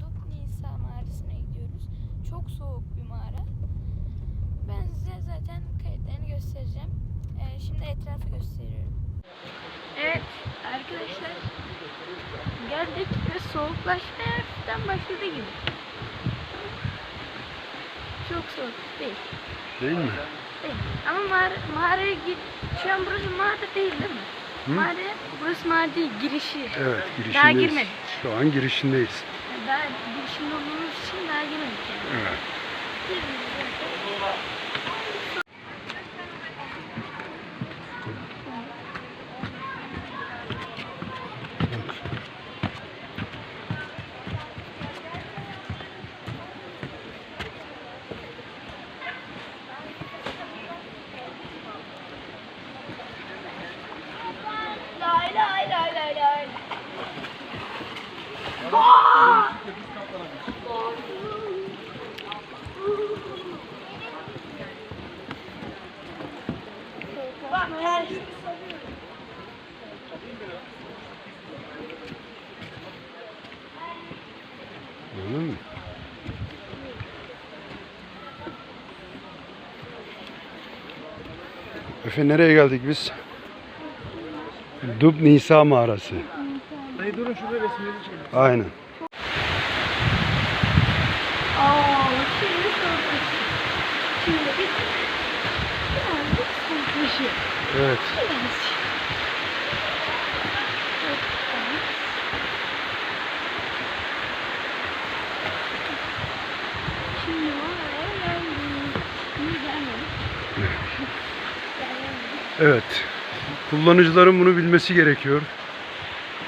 Dub Nisa mağarasına gidiyoruz. Çok soğuk bir mağara. Ben size zaten kayıtlarını göstereceğim. Ee, şimdi etrafı gösteriyorum. Evet arkadaşlar geldik ve soğuklaşmaya hafiften başladı gibi. Çok soğuk değil. Değil mi? Değil. Ama mağara, mağaraya git. Şu an burası mağara değil değil mi? Hı? Mağara, burası mağara değil, girişi. Evet girişindeyiz. Daha girmedik. Şu an girişindeyiz. Daha girişinde olduğumuz için daha girmedik yani. Evet. Lay Anladın mı? Efe nereye geldik biz? Dub Nisa mağarası. Dayı durun şurada resimleri çekelim. Aynen. Aa, şimdi soğuklaşıyor. Şimdi bir birazcık soğuklaşıyor. Evet. Evet. Şimdi. Kullanıcıların bunu bilmesi gerekiyor.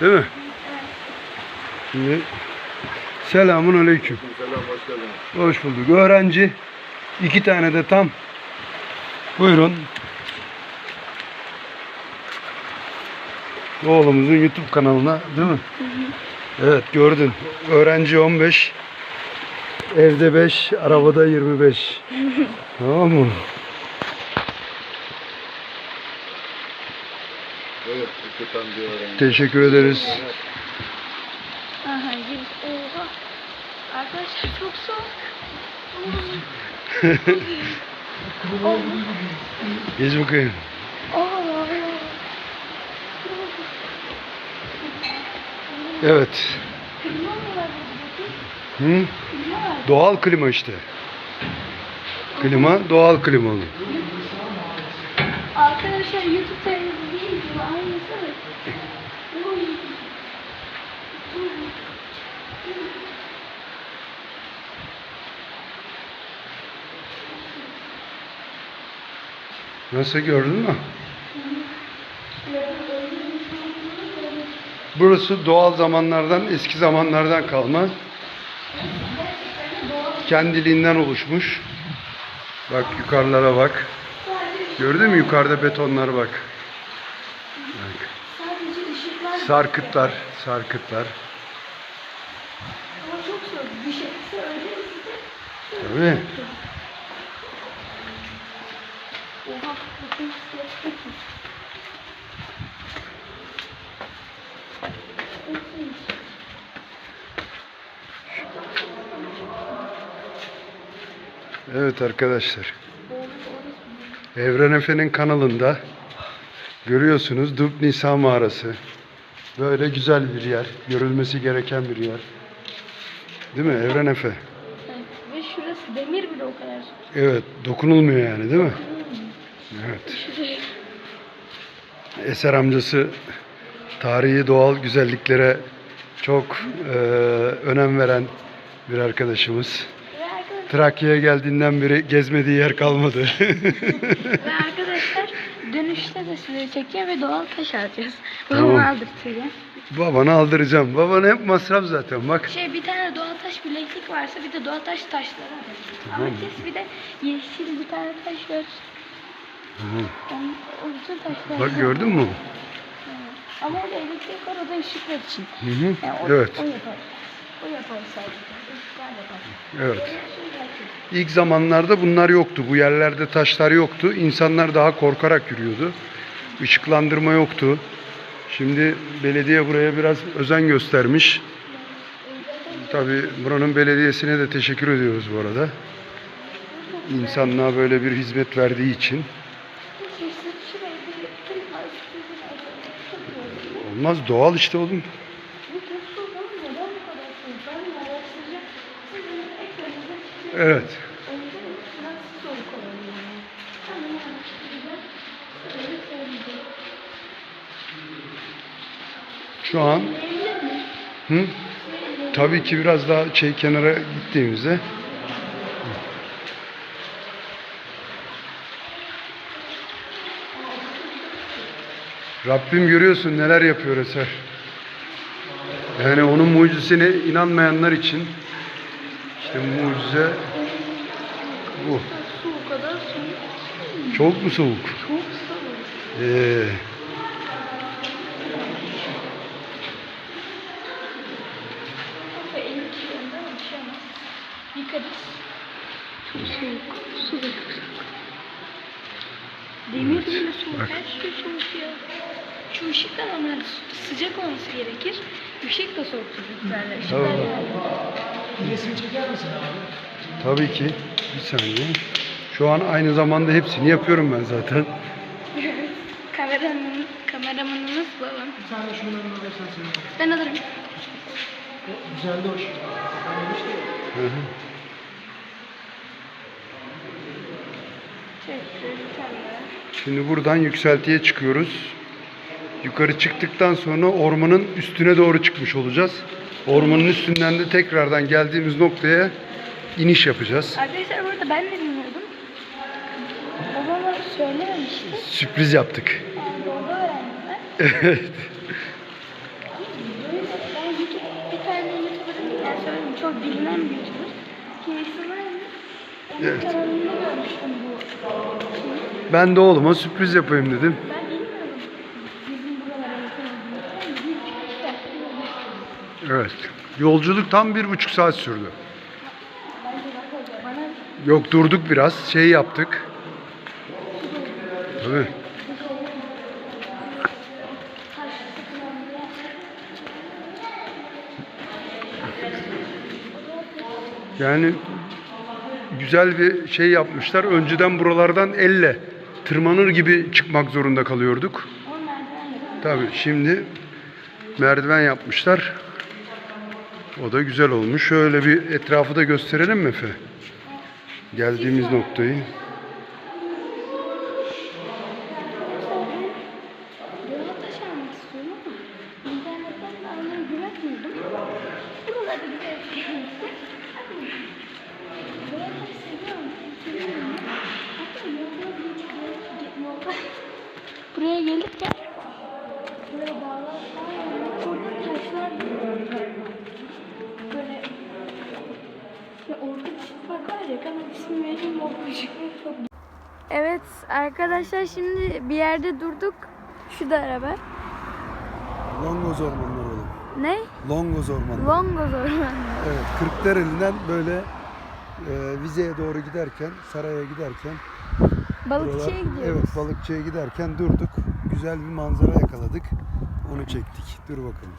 Değil mi? Evet. Şimdi selamun aleyküm. Selam hoş geldiniz. Hoş bulduk. Öğrenci. iki tane de tam. Buyurun. Oğlumuzun YouTube kanalına değil mi? Evet gördün. Öğrenci 15. Evde 5, arabada 25. tamam mı? Evet, iki tane bir öğrenci. Teşekkür ederiz. Aha giriş. Oha. Arkadaşlar çok soğuk. Geç bakayım. Oha. Evet. Klima mı var burada? Hı? Klima. Doğal klima işte. Klima doğal klimalı. Arkadaşlar YouTube televizyon değil bu aynısı. Oy. Nasıl gördün mü? Burası doğal zamanlardan, eski zamanlardan kalma. Kendiliğinden oluşmuş. Bak yukarılara bak. Gördün mü yukarıda betonlar bak. bak. Sarkıtlar, sarkıtlar. Öyle ısıtır. Tabii. Oha. Bakın size. Evet arkadaşlar. Evren Efe'nin kanalında görüyorsunuz Dub Nisa mağarası. Böyle güzel bir yer. Görülmesi gereken bir yer. Değil mi Evren Efe? Evet. Ve şurası demir bile o kadar. Evet dokunulmuyor yani değil mi? Evet. Eser amcası tarihi doğal güzelliklere çok eee, önem veren bir arkadaşımız. Trakya'ya geldiğinden beri gezmediği yer kalmadı. ve arkadaşlar dönüşte de size çekeceğim ve doğal taş alacağız. Tamam. Babamı aldırtacağım. Babana aldıracağım. Baban hep masraf zaten bak. Şey bir tane doğal taş bileklik varsa bir de doğal taş taşları alırız. Ama kes bir de yeşil bir tane taş var. Hı. O bütün taşlar. Bak gördün mü? Ama orada elektrik var o da ışıklar için. Hı hı. Yani o, Evet. o yapar. O yapar sadece. Işıklar yapar. Evet. İlk zamanlarda bunlar yoktu. Bu yerlerde taşlar yoktu. İnsanlar daha korkarak yürüyordu. Işıklandırma yoktu. Şimdi belediye buraya biraz özen göstermiş. Tabii buranın belediyesine de teşekkür ediyoruz bu arada. İnsanlığa böyle bir hizmet verdiği için. Olmaz doğal işte oğlum. Evet. Şu an Hı? Tabii ki biraz daha şey kenara gittiğimizde Rabbim görüyorsun neler yapıyor Eser. Yani onun mucizesine inanmayanlar için işte mucize bu. Kadar soğuk. Çok mu soğuk? Çok soğuk. Ee. Yıkarız. Çok soğuk. Su da çok soğuk. Demir bile soğuk. bak. Her şey soğuk ya. Şu ışık da normalde sıcak olması gerekir. Işık da soğuk çocuklarla. Işıklar Tamam. yani. Resmi çeker misin abi? tabii ki. Bir saniye. Şu an aynı zamanda hepsini yapıyorum ben zaten. Kameraman, kameramanımız babam. Bir tane şunların arasına söyle. Ben alırım. O güzeldi hoş. Ya. Hı hı. Şöyle şöyle bir tane daha. Şimdi buradan yükseltiye çıkıyoruz. Yukarı çıktıktan sonra ormanın üstüne doğru çıkmış olacağız. Ormanın üstünden de tekrardan geldiğimiz noktaya iniş yapacağız. Arkadaşlar burada ben de bilmiyordum. Babama söylememişti. Sürpriz yaptık. Yani orada öğrendim ben. Evet. Ben YouTube, bir tane YouTuber'ın, yani söyleyeyim çok bilinen bir YouTuber. Kendisi var mı? Onun Evet. kanalında görmüştüm bu şeyi. Ben de oğluma sürpriz yapayım dedim. Ben bilmiyordum. Bizim buralara yakın olduğunu. Ben bir iki saat görmüştüm. Evet. Yolculuk tam bir buçuk saat sürdü. Yok durduk biraz. Şey yaptık. Tabii. Yani güzel bir şey yapmışlar. Önceden buralardan elle tırmanır gibi çıkmak zorunda kalıyorduk. Tabii şimdi merdiven yapmışlar. O da güzel olmuş. Şöyle bir etrafı da gösterelim mi Efe? Geldiğimiz noktayı. Ama internetten de arkadaşlar şimdi bir yerde durduk. Şu da araba. Longoz ormanları oğlum. Ne? Longoz ormanları. Longoz ormanı. Evet, Kırklareli'nden böyle e, Vize'ye doğru giderken, Saray'a giderken Balıkçıya gidiyoruz. Evet, balıkçıya giderken durduk. Güzel bir manzara yakaladık. Onu çektik. Dur bakalım.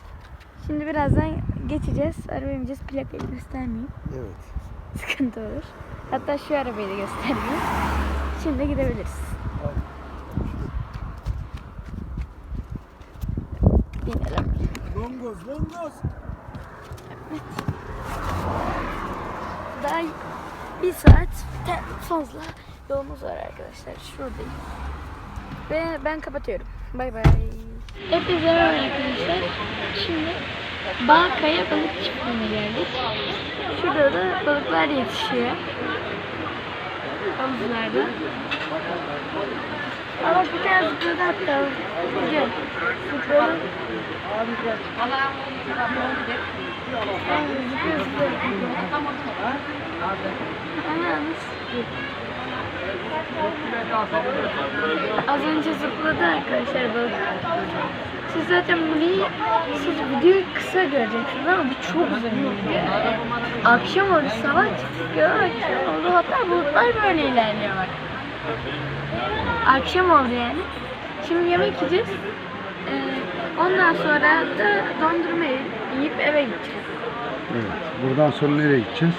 Şimdi birazdan geçeceğiz. Arabaya bineceğiz. Plakayı göstermeyeyim. Evet. Sıkıntı olur. Hatta şu arabayı da göstermeyeyim. Şimdi gidebiliriz. Longoz, Longoz. Daha bir saatten fazla yolumuz var arkadaşlar. Şuradayım. Ve ben kapatıyorum. Bay bay. Hepinize merhaba arkadaşlar. Şimdi Bağkaya balık çiftliğine geldik. Şurada da balıklar yetişiyor. Havuzlarda. Ama bir tane zıpladı hatta. Gel. Az önce zıpladı arkadaşlar balık. Siz zaten burayı, siz videoyu kısa göreceksiniz ama bu çok uzun bir video. Akşam oldu, sabah çıktık ya, akşam oldu. Hatta bulutlar böyle ilerliyor bak. Akşam oldu yani. Şimdi yemek yiyeceğiz. Ee, Ondan sonra da dondurma yiyip eve gideceğiz. Evet. Buradan sonra nereye gideceğiz?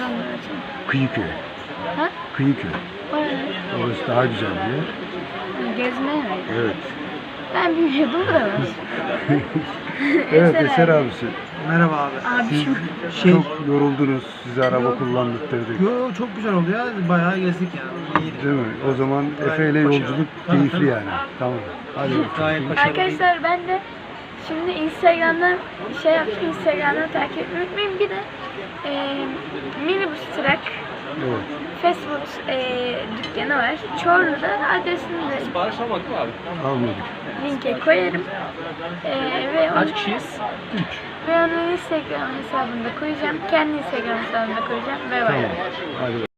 Dondurma için. Kıyıköy. Ha? Kıyıköy. Oraya. Orası daha güzel bir yer. Gezmeye mi? Evet. Ben bilmiyordum da. Evet Eser Eser abi. abisi. Merhaba abi. Abi Siz şu Şey- çok yoruldunuz. Size araba Yok. kullandırdık. Yo çok güzel oldu ya. Bayağı gezdik yani. İyiydi. Değil mi? O zaman Efe ile başarılı. yolculuk Tabii, keyifli tabii. yani. Tamam. Hadi bakalım. Gayet başarılı. Arkadaşlar ben de şimdi Instagram'dan şey yaptım. Instagram'dan takip etmeyi unutmayın. Bir de e, minibus truck Evet. fast food e, dükkanı var. Çorlu'da adresini de Almadık. linke koyarım. E, ve onu, Kaç kişiyiz? Ve onun Instagram hesabını da koyacağım. Kendi Instagram hesabını da koyacağım. Ve Tamam. Hadi.